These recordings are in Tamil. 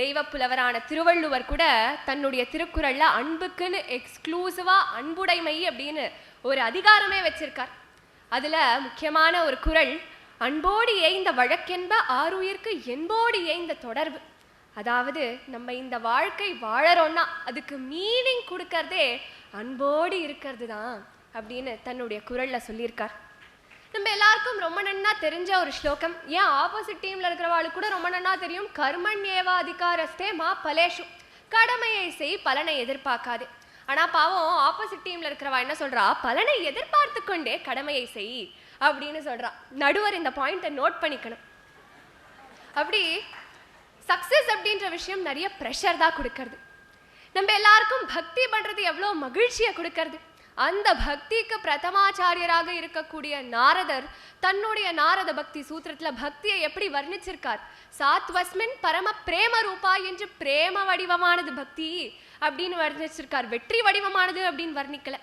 தெய்வ புலவரான திருவள்ளுவர் கூட தன்னுடைய திருக்குறள்ல அன்புக்குன்னு எக்ஸ்க்ளூசிவா அன்புடைமை அப்படின்னு ஒரு அதிகாரமே வச்சிருக்கார். அதுல முக்கியமான ஒரு குறள் அன்போடு ஏய்ந்த வழக்கென்ப ஆருயிர்க்கு என்போடு ஏய்ந்த தொடர்பு. அதாவது நம்ம இந்த வாழ்க்கை வாழறோம்னா அதுக்கு மீனிங் கொடுக்கறதே அன்போடு இருக்கிறது தான் அப்படின்னு தன்னுடைய குரல்ல சொல்லியிருக்கார். எல்லாருக்கும் ரொம்ப நன்னா தெரிஞ்ச ஒரு ஸ்லோகம். ஏன் ஆப்போசிட் டீம்ல இருக்கிறவாளுக்கு கூட ரொம்ப நன்னா தெரியும். கர்மன் ஏவா அதிகாரஸ்தே மா பலேஷு. கடமையை செய் பலனை எதிர்பார்க்காது. ஆனா பாவம் ஆப்போசிட் டீம்ல இருக்கிறவா என்ன சொல்றா? பலனை எதிர்பார்த்து கொண்டே கடமையை செய் அப்படின்னு சொல்றா. நடுவர் இந்த பாயிண்ட்டை நோட் பண்ணிக்கணும். அப்படி சக்சஸ் அப்படின்ற விஷயம் நிறைய ப்ரெஷர் தான் கொடுக்கறது. நம்ம எல்லாருக்கும் பக்தி பண்றது எவ்வளோ மகிழ்ச்சியை கொடுக்கறது. அந்த பக்திக்கு பிரதமாச்சாரியராக இருக்கக்கூடிய நாரதர் தன்னுடைய நாரத பக்தி சூத்திரத்துல பக்தியை எப்படி வர்ணிச்சிருக்கார்? சாத்வஸ்மின் பரம பிரேம ரூபா என்று பிரேம வடிவமானது பக்தி அப்படின்னு வர்ணிச்சிருக்கார். வெற்றி வடிவமானது அப்படின்னு வர்ணிக்கல.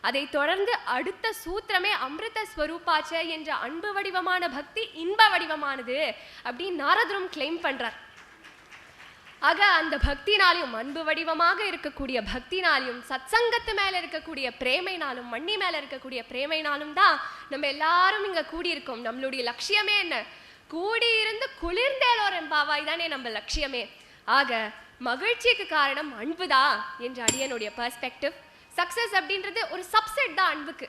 அதை தொடர்ந்து அடுத்த சூத்திரமே அமிர்த ஸ்வரூபாச்ச என்ற அன்பு வடிவமான பக்தி இன்ப வடிவமானது அப்படின்னு நாரதரும் கிளைம் பண்றார். ஆக அந்த பக்தினாலையும் அன்பு வடிவமாக இருக்கக்கூடிய பக்தினாலையும் சத்சங்கத்து மேலே இருக்கக்கூடிய பிரேமைனாலும் மண்ணி மேலே இருக்கக்கூடிய பிரேமைனாலும் தான் நம்ம எல்லாரும் இங்கே கூடியிருக்கோம். நம்மளுடைய லட்சியமே என்ன? கூடியிருந்து குளிர்ந்தேலோர் எம்பாவாய் தானே நம்ம லட்சியமே. ஆக மகிழ்ச்சிக்கு காரணம் அன்புதா என்ற அடியனுடைய பர்ஸ்பெக்டிவ் சக்சஸ் அப்படின்றது ஒரு சப்செட் தான் அன்புக்கு.